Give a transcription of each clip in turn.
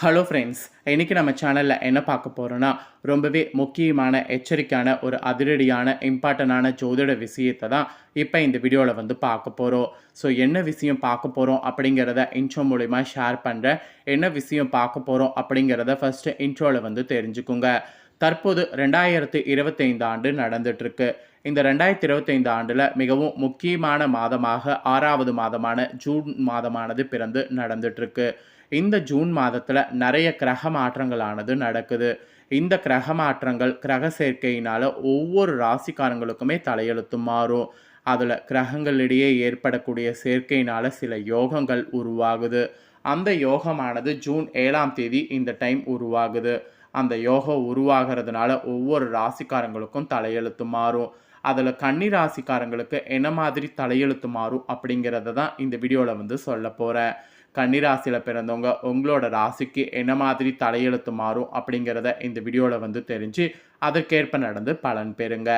Hello friends இன்னைக்கு நம்ம சேனலில் என்ன பார்க்க போகிறோன்னா ரொம்பவே முக்கியமான எச்சரிக்கையான ஒரு அதிரடியான இம்பார்ட்டண்டான ஜோதிட விஷயத்தை தான் இப்போ இந்த வீடியோவில் வந்து பார்க்க போகிறோம் ஸோ என்ன விஷயம் பார்க்க போகிறோம் அப்படிங்கிறத இன்ட்ரோ மூலிமா ஷேர் பண்ணுறேன் என்ன விஷயம் பார்க்க போகிறோம் அப்படிங்கிறத ஃபஸ்ட்டு இன்ட்ரோவில் வந்து தெரிஞ்சுக்குங்க. தற்போது ரெண்டாயிரத்து இருபத்தைந்து ஆண்டு நடந்துட்டுருக்கு. இந்த ரெண்டாயிரத்தி இருபத்தைந்து ஆண்டில் மிகவும் முக்கியமான மாதமாக ஆறாவது மாதமான ஜூன் மாதமானது பிறந்து நடந்துட்டுருக்கு. இந்த ஜூன் மாதத்தில் நிறைய கிரக மாற்றங்களானது நடக்குது. இந்த கிரக மாற்றங்கள் கிரக சேர்க்கையினால் ஒவ்வொரு ராசிக்காரங்களுக்குமே தலையெழுத்து மாறும். அதில் கிரகங்களிடையே ஏற்படக்கூடிய சேர்க்கையினால் சில யோகங்கள் உருவாகுது. அந்த யோகமானது ஜூன் ஏழாம் தேதி இந்த டைம் உருவாகுது. அந்த யோகம் உருவாகிறதுனால ஒவ்வொரு ராசிக்காரங்களுக்கும் தலையெழுத்து மாறும். அதில் கன்னி ராசிக்காரங்களுக்கு என்ன மாதிரி தலையெழுத்து மாறும் அப்படிங்கிறத தான் இந்த வீடியோவில் வந்து சொல்ல போகிறேன் கன்னிராசியில் பிறந்தவங்க உங்களோட ராசிக்கு என்ன மாதிரி தலையெழுத்து மாறும் அப்படிங்கிறத இந்த வீடியோவில் வந்து தெரிஞ்சு அதற்கேற்ப நடந்து பலன் பெறுங்க.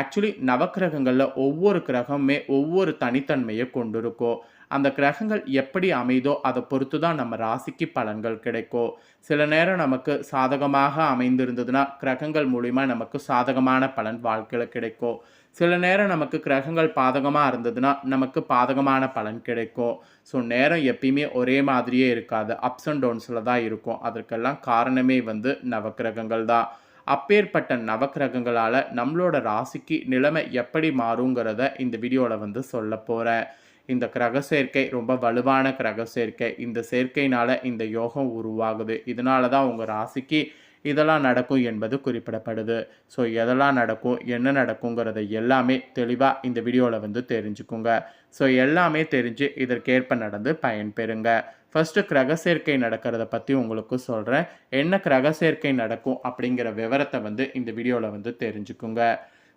ஆக்சுவலி நவக்கிரகங்களில் ஒவ்வொரு கிரகமுமே ஒவ்வொரு தனித்தன்மையை கொண்டிருக்கும். அந்த கிரகங்கள் எப்படி அமைதோ அதை பொறுத்து தான் நம்ம ராசிக்கு பலன்கள் கிடைக்கும். சில நேரம் நமக்கு சாதகமாக அமைந்திருந்ததுன்னா கிரகங்கள் மூலிமா நமக்கு சாதகமான பலன் வாழ்க்கையில் கிடைக்கும். சில நேரம் நமக்கு கிரகங்கள் பாதகமாக இருந்ததுன்னா நமக்கு பாதகமான பலன் கிடைக்கும். ஸோ நேரம் எப்பயுமே ஒரே மாதிரியே இருக்காது. அப்ஸ் அண்ட் டவுன்ஸில் தான் இருக்கும். அதற்கெல்லாம் காரணமே வந்து நவக்கிரகங்கள் தான். அப்பேற்பட்ட நவக்கிரகங்களால் நம்மளோட ராசிக்கு நிலைமை எப்படி மாறுங்கிறத இந்த வீடியோவில் வந்து சொல்ல போகிறேன் இந்த கிரக சேர்க்கை ரொம்ப வலுவான கிரக சேர்க்கை. இந்த சேர்க்கையினால் இந்த யோகம் உருவாகுது. இதனால தான் உங்கள் ராசிக்கு இதெல்லாம் நடக்கும் என்பது குறிப்பிடப்படுது. ஸோ எதெல்லாம் நடக்கும் என்ன நடக்குங்கிறத எல்லாமே தெளிவாக இந்த வீடியோவில் வந்து தெரிஞ்சுக்குங்க. ஸோ எல்லாமே தெரிஞ்சு இதற்கேற்ப நடந்து பயன்பெறுங்க. ஃபஸ்ட்டு கிரக சேர்க்கை நடக்கிறத பற்றி உங்களுக்கு சொல்கிறேன் என்ன கிரக சேர்க்கை நடக்கும் அப்படிங்கிற விவரத்தை வந்து இந்த வீடியோவில் வந்து தெரிஞ்சுக்குங்க.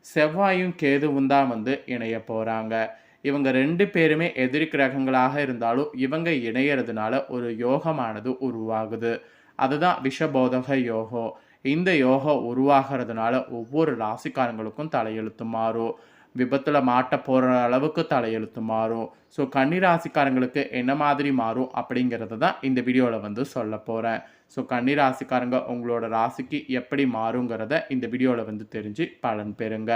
செவ்வாயும் கேதுவும் தான் வந்து இணைய போகிறாங்க இவங்க ரெண்டு பேருமே எதிரி கிரகங்களாக இருந்தாலும் இவங்க இணையறதுனால ஒரு யோகமானது உருவாகுது. அதுதான் விஷபோதக யோகோ. இந்த யோகா உருவாகிறதுனால ஒவ்வொரு ராசிக்காரங்களுக்கும் தலையெழுத்து மாறும் விபத்தில் மாட்ட போகிற அளவுக்கு தலையெழுத்து மாறும் ஸோ கன்னி ராசிக்காரங்களுக்கு என்ன மாதிரி மாறும் அப்படிங்கிறத தான் இந்த வீடியோவில் வந்து சொல்ல போகிறேன் ஸோ கன்னி ராசிக்காரங்க உங்களோட ராசிக்கு எப்படி மாறுங்கிறத இந்த வீடியோவில் வந்து தெரிஞ்சு பலன் பெறுங்க.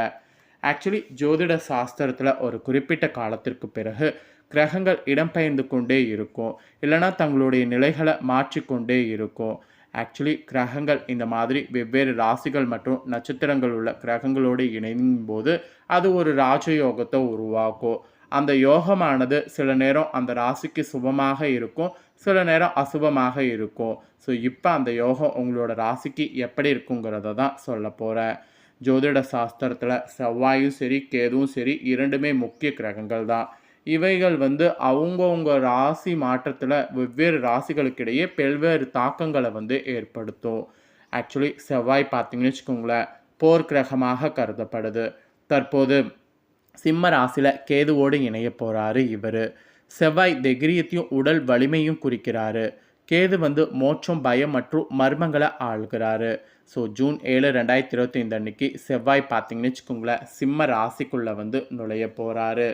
ஆக்சுவலி ஜோதிட சாஸ்திரத்தில் ஒரு குறிப்பிட்ட காலத்திற்கு பிறகு கிரகங்கள் இடம்பெயர்ந்து கொண்டே இருக்கும். இல்லைனா தங்களுடைய நிலைகளை மாற்றிக்கொண்டே இருக்கும். ஆக்சுவலி கிரகங்கள் இந்த மாதிரி வெவ்வேறு ராசிகள் மற்றும் நட்சத்திரங்கள் உள்ள கிரகங்களோடு இணையும் போது அது ஒரு ராஜயோகத்தை உருவாக்கும். அந்த யோகமானது சில நேரம் அந்த ராசிக்கு சுபமாக இருக்கும் சில நேரம் அசுபமாக இருக்கும். ஸோ இப்போ அந்த யோகம் உங்களோட ராசிக்கு எப்படி இருக்குங்கிறத தான் சொல்ல போகிறேன் ஜோதிட சாஸ்திரத்தில் செவ்வாயும் சரி கேதுவும் சரி இரண்டுமே முக்கிய கிரகங்கள் தான். இவைகள் வந்து அவங்கவுங்க ராசி மாற்றத்தில் வெவ்வேறு ராசிகளுக்கிடையே பல்வேறு தாக்கங்களை வந்து ஏற்படுத்தும். ஆக்சுவலி செவ்வாய் பார்த்தீங்கன்னு வச்சுக்கோங்களேன் போர்க்கிரகமாக கருதப்படுது. தற்போது சிம்ம ராசியில் கேதுவோடு இணைய போகிறாரு இவர். செவ்வாய் திகிரியத்தையும் உடல் வலிமையும் குறிக்கிறாரு. கேது வந்து மோட்சம் பயம் மற்றும் மர்மங்களை ஆள்கிறாரு. ஸோ ஜூன் ஏழு ரெண்டாயிரத்தி இருபத்தி ஐந்து அன்னைக்கு செவ்வாய் பார்த்தீங்கன்னு வச்சுக்கோங்களேன் சிம்ம ராசிக்குள்ளே வந்து நுழைய போகிறாரு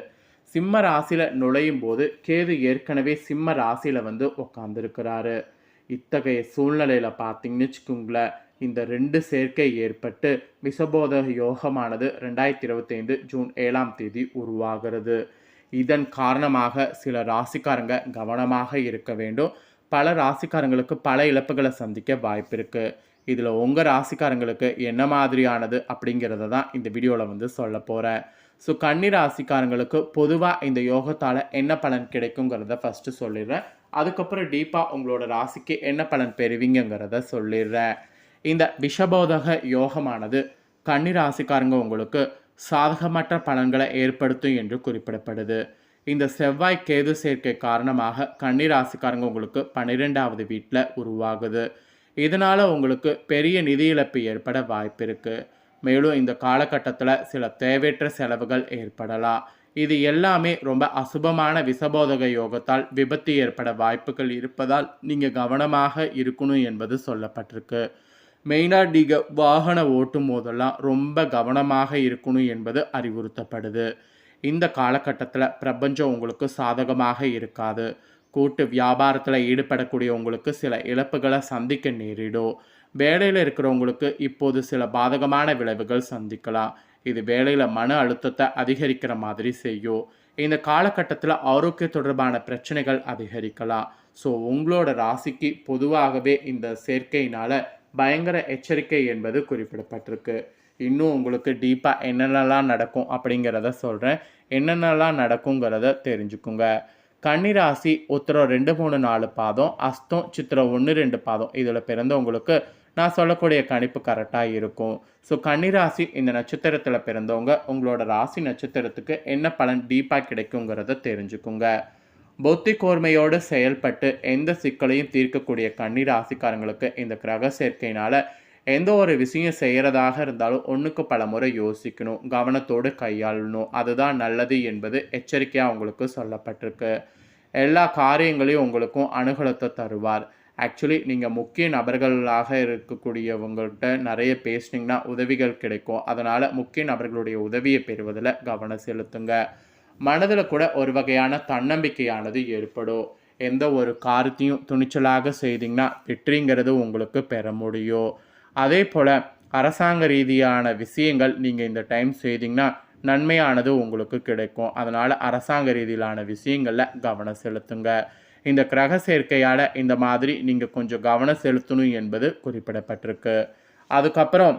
சிம்ம ராசியில் நுழையும் போது கேது ஏற்கனவே சிம்ம ராசியில் வந்து உட்காந்துருக்கிறாரு இத்தகைய சூழ்நிலையில் பார்த்தீங்கன்னு வச்சுக்கோங்களேன் இந்த ரெண்டு சேர்க்கை ஏற்பட்டு விசபோத யோகமானது ரெண்டாயிரத்தி இருபத்தைந்து ஜூன் ஏழாம் தேதி உருவாகிறது. இதன் காரணமாக சில ராசிக்காரங்க கவனமாக இருக்க வேண்டும். பல ராசிக்காரங்களுக்கு பல இழப்புகளை சந்திக்க வாய்ப்பு இருக்குது இதில் உங்கள் ராசிக்காரங்களுக்கு என்ன மாதிரியானது அப்படிங்கிறத தான் இந்த வீடியோவில் வந்து சொல்ல போகிறேன். ஸோ கன்னி ராசிக்காரங்களுக்கு பொதுவாக இந்த யோகத்தால் என்ன பலன் கிடைக்குங்கிறத ஃபஸ்ட்டு சொல்லிடுறேன். அதுக்கப்புறம் டீப்பாக உங்களோட ராசிக்கு என்ன பலன் பெறுவீங்கிறத சொல்லிடுறேன். இந்த விஷபோதக யோகமானது கன்னி ராசிக்காரங்க உங்களுக்கு சாதகமற்ற பலன்களை ஏற்படுத்தும் என்று குறிப்பிடப்படுது. இந்த செவ்வாய் கேது சேர்க்கை காரணமாக கன்னி ராசிக்காரங்க உங்களுக்கு பன்னிரெண்டாவது வீட்டில் உருவாகுது. இதனால் உங்களுக்கு பெரிய நிதி இழப்பு ஏற்பட வாய்ப்பு இருக்குது மேலும் இந்த காலகட்டத்தில் சில தேவையற்ற செலவுகள் ஏற்படலாம். இது எல்லாமே ரொம்ப அசுபமான விசபோதக யோகத்தால் விபத்து ஏற்பட வாய்ப்புகள் இருப்பதால் நீங்கள் கவனமாக இருக்கணும் என்பது சொல்லப்பட்டிருக்கு. மெயினாக நீங்கள் வாகன ஓட்டும் போதெல்லாம் ரொம்ப கவனமாக இருக்கணும் என்பது அறிவுறுத்தப்படுது. இந்த காலகட்டத்தில் பிரபஞ்சம் உங்களுக்கு சாதகமாக இருக்காது. கூட்டு வியாபாரத்தில் ஈடுபடக்கூடிய உங்களுக்கு சில இழப்புகளை சந்திக்க நேரிடும். வேலையில் இருக்கிறவங்களுக்கு இப்போது சில பாதகமான விளைவுகள் சந்திக்கலாம். இது வேலையில் மன அழுத்தத்தை அதிகரிக்கிற மாதிரி செய்யும். இந்த காலகட்டத்தில் ஆரோக்கிய தொடர்பான பிரச்சனைகள் அதிகரிக்கலாம். ஸோ உங்களோட ராசிக்கு பொதுவாகவே இந்த சேர்க்கையினால் பயங்கர எச்சரிக்கை என்பது குறிப்பிடப்பட்டிருக்கு. இன்னும் உங்களுக்கு டீப்பாக என்னென்னலாம் நடக்கும் அப்படிங்கிறத சொல்கிறேன் என்னென்னலாம் நடக்குங்கிறத தெரிஞ்சுக்குங்க. கன்னிராசி உத்தரம் ரெண்டு மூணு நாலு பாதம் அஸ்தம் சித்திரம் ஒன்று ரெண்டு பாதம். இதில் பிறந்தவங்களுக்கு நான் சொல்லக்கூடிய கணிப்பு கரெக்டாக இருக்கும். ஸோ கன்னிராசி இந்த நட்சத்திரத்தில் பிறந்தவங்க உங்களோட ராசி நட்சத்திரத்துக்கு என்ன பலன் டீப்பாக கிடைக்குங்கிறத தெரிஞ்சுக்குங்க. புத்தி கூர்மையோடு செயல்பட்டு எந்த சிக்கலையும் தீர்க்கக்கூடிய கன்னிராசிக்காரங்களுக்கு இந்த கிரக சேர்க்கையினால் எந்த ஒரு விஷயம் செய்கிறதாக இருந்தாலும் ஒன்றுக்கு பல முறை யோசிக்கணும் கவனத்தோடு கையாளணும். அதுதான் நல்லது என்பது எச்சரிக்கையாக உங்களுக்கு சொல்லப்பட்டிருக்கு. எல்லா காரியங்களையும் உங்களுக்கும் அனுகூலத்தை தருவார். ஆக்சுவலி நீங்கள் முக்கிய நபர்களாக இருக்கக்கூடியவங்கள்ட்ட நிறைய பேசுனீங்கன்னா உதவிகள் கிடைக்கும். அதனால் முக்கிய நபர்களுடைய உதவியை பெறுவதில் கவனம் செலுத்துங்க. மனதில் கூட ஒரு வகையான தன்னம்பிக்கையானது ஏற்படும். எந்த ஒரு காரியத்தையும் துணிச்சலாக செய்தீங்கன்னா வெற்றிங்கிறது உங்களுக்கு பெற முடியும். அதே போல் அரசாங்க ரீதியான விஷயங்கள் நீங்கள் இந்த டைம் செய்தீங்கன்னா நன்மையானது உங்களுக்கு கிடைக்கும். அதனால் அரசாங்க ரீதியிலான விஷயங்களில் கவனம் செலுத்துங்க. இந்த கிரக சேர்க்கையால் இந்த மாதிரி நீங்கள் கொஞ்சம் கவனம் செலுத்தணும் என்பது குறிப்பிடப்பட்டிருக்கு. அதுக்கப்புறம்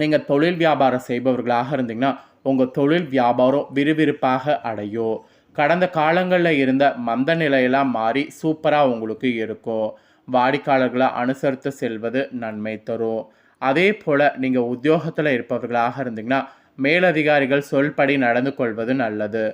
நீங்கள் தொழில் வியாபாரம் செய்பவர்களாக இருந்தீங்கன்னா உங்கள் தொழில் வியாபாரம் விறுவிறுப்பாக அடையும். கடந்த காலங்களில் இருந்த மந்த நிலையெல்லாம் மாறி சூப்பராக உங்களுக்கு இருக்கும். வாடிக்கையாளர்களை அனுசரித்து செல்வது நன்மை தரும். அதே போல் நீங்கள் உத்தியோகத்தில் இருப்பவர்களாக இருந்தீங்கன்னா மேலதிகாரிகள் சொல்படி நடந்து கொள்வது நல்லது.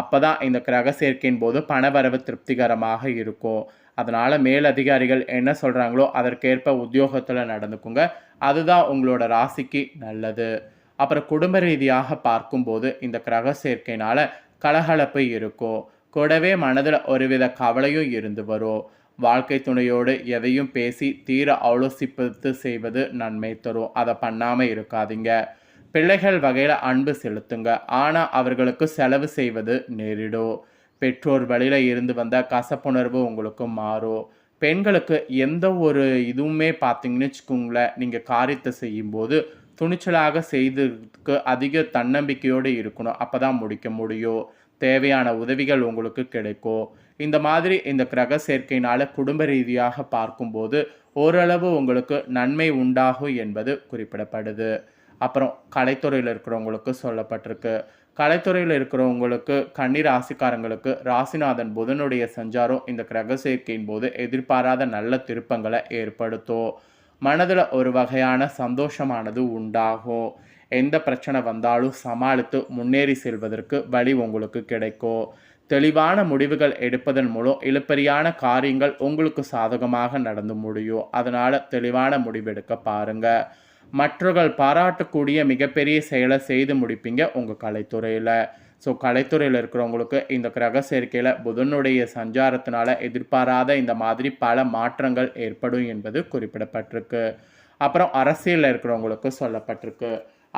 அப்போ தான் இந்த கிரக சேர்க்கையின் போது பணவரவு திருப்திகரமாக இருக்கும். அதனால் மேலதிகாரிகள் என்ன சொல்கிறாங்களோ அதற்கேற்ப உத்தியோகத்தில் நடந்துக்குங்க. அதுதான் உங்களோட ராசிக்கு நல்லது. அப்புறம் குடும்ப ரீதியாக பார்க்கும்போது இந்த கிரக சேர்க்கையினால் கலகலப்பு இருக்கும். கூடவே மனதில் ஒருவித கவலையும் இருந்து வரும். வாழ்க்கை துணையோடு எதையும் பேசி தீர ஆலோசிப்பது செய்வது நன்மை தரும். அதை பண்ணாமல் இருக்காதீங்க. பிள்ளைகள் வகையில் அன்பு செலுத்துங்க. ஆனால் அவர்களுக்கு செலவு செய்வது நேரிடும். பெற்றோர் வழியில் இருந்து வந்த கசப்புணர்வு உங்களுக்கு மாறும். பெண்களுக்கு எந்த ஒரு இதுவுமே பார்த்தீங்கன்னு வச்சுக்கோங்களேன் நீங்கள் காரியத்தை செய்யும்போது துணிச்சலாக செய்ததுக்கு அதிக தன்னம்பிக்கையோடு இருக்கணும். அப்போ தான் முடிக்க முடியும். தேவையான உதவிகள் உங்களுக்கு கிடைக்கும். இந்த மாதிரி இந்த கிரக சேர்க்கையினால் குடும்ப ரீதியாக பார்க்கும்போது ஓரளவு உங்களுக்கு நன்மை உண்டாகும் என்பது குறிப்பிடப்படுது. அப்புறம் கலைத்துறையில் இருக்கிறவங்களுக்கு சொல்லப்பட்டிருக்கு. கலைத்துறையில் இருக்கிறவங்களுக்கு கன்னி ராசிக்காரங்களுக்கு ராசிநாதன் புதனுடைய சஞ்சாரம் இந்த கிரக சேர்க்கையின் போது எதிர்பாராத நல்ல திருப்பங்களை ஏற்படுத்தும். மனதில் ஒரு வகையான சந்தோஷமானது உண்டாகும். எந்த பிரச்சனை வந்தாலும் சமாளித்து முன்னேறி செல்வதற்கு வழி உங்களுக்கு கிடைக்கும். தெளிவான முடிவுகள் எடுப்பதன் மூலம் இழுப்பறியான காரியங்கள் உங்களுக்கு சாதகமாக நடந்து முடியும் அதனால் தெளிவான முடிவெடுக்க பாருங்கள் மற்றவர்கள் பாராட்டக்கூடிய மிகப்பெரிய செயலை செய்து முடிப்பீங்க உங்கள் கலைத்துறையில். ஸோ கலைத்துறையில் இருக்கிறவங்களுக்கு இந்த கிரக சேர்க்கையில் புதனுடைய சஞ்சாரத்தினால எதிர்பாராத இந்த மாதிரி பல மாற்றங்கள் ஏற்படும் என்பது குறிப்பிடப்பட்டிருக்கு. அப்புறம் அரசியலில் இருக்கிறவங்களுக்கு சொல்லப்பட்டிருக்கு.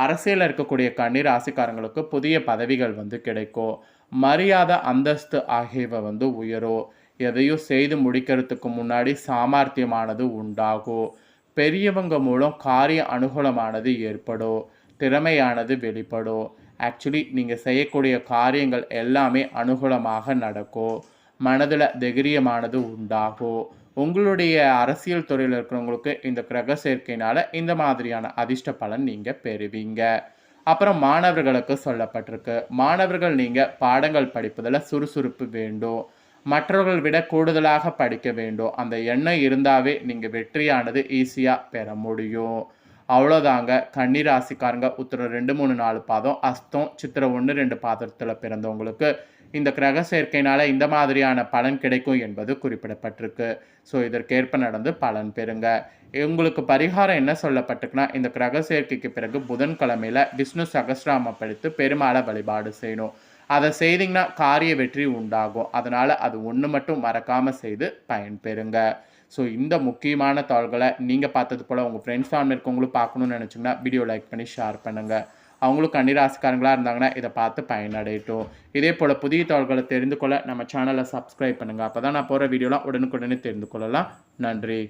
அரசியலில் இருக்கக்கூடிய கண்ணீர் ராசிக்காரங்களுக்கு புதிய பதவிகள் வந்து கிடைக்கும். மரியாதை அந்தஸ்து ஆகியவை வந்து உயரும் எதையும் செய்து முடிக்கிறதுக்கு முன்னாடி சாமர்த்தியமானது உண்டாகும் பெரியவங்க மூலம் காரிய அனுகூலமானது ஏற்படும் திறமையானது வெளிப்படும் ஆக்சுவலி நீங்கள் செய்யக்கூடிய காரியங்கள் எல்லாமே அனுகூலமாக நடக்கும் மனதில் தைரியமானது உண்டாகும் உங்களுடைய அரசியல் துறையில் இருக்கிறவங்களுக்கு இந்த கிரக சேர்க்கையினால் இந்த மாதிரியான அதிர்ஷ்ட பலன் நீங்கள் பெறுவீங்க. அப்புறம் மாணவர்களுக்கு சொல்லப்பட்டிருக்கு. மாணவர்கள் நீங்கள் பாடங்கள் படிப்பதில் சுறுசுறுப்பு வேண்டும். மற்றவர்கள் விட கூடுதலாக படிக்க வேண்டும். அந்த எண்ணம் இருந்தாவே நீங்கள் வெற்றியானது ஈஸியாக பெற முடியும். அவ்வளோதாங்க. கன்னிராசிக்காரங்க உத்தரம் ரெண்டு மூணு நாலு பாதம் அஸ்தம் சித்திரம் ஒன்று ரெண்டு பாதத்தில் பிறந்தவங்களுக்கு இந்த கிரக சேர்க்கையினால் இந்த மாதிரியான பலன் கிடைக்கும் என்பது குறிப்பிடப்பட்டிருக்கு. ஸோ இதற்கேற்ப நடந்து பலன் பெறுங்க. உங்களுக்கு பரிகாரம் என்ன சொல்லப்பட்டிருக்குன்னா இந்த கிரக சேர்க்கைக்கு பிறகு புதன்கிழமையில் விஷ்ணு சகசிராம படித்து பெருமாளை வழிபாடு செய்யணும். அதை செய்தீங்கன்னா காரிய வெற்றி உண்டாகும். அதனால் அது ஒன்று மட்டும் மறக்காமல் செய்து பயன்பெறுங்க ஸோ இந்த முக்கியமான தாள்களை நீங்கள் பார்த்தது போல் உங்கள் ஃப்ரெண்ட்ஸ் ஃபேமிலி இருக்கவங்களும் பார்க்கணுன்னு நினச்சிங்கன்னா வீடியோ லைக் பண்ணி ஷேர் பண்ணுங்கள் அவங்களும் கன்னிராசிக்காரங்களாக இருந்தாங்கன்னா இதை பார்த்து பயனடையட்டும். இதே போல் புதிய தகவல்களை தெரிந்து கொள்ள நம்ம சேனலை சப்ஸ்கிரைப் பண்ணுங்கள் அப்போ தான் நான் போகிற வீடியோலாம் உடனுக்குடனே தெரிந்து கொள்ளலாம். நன்றி.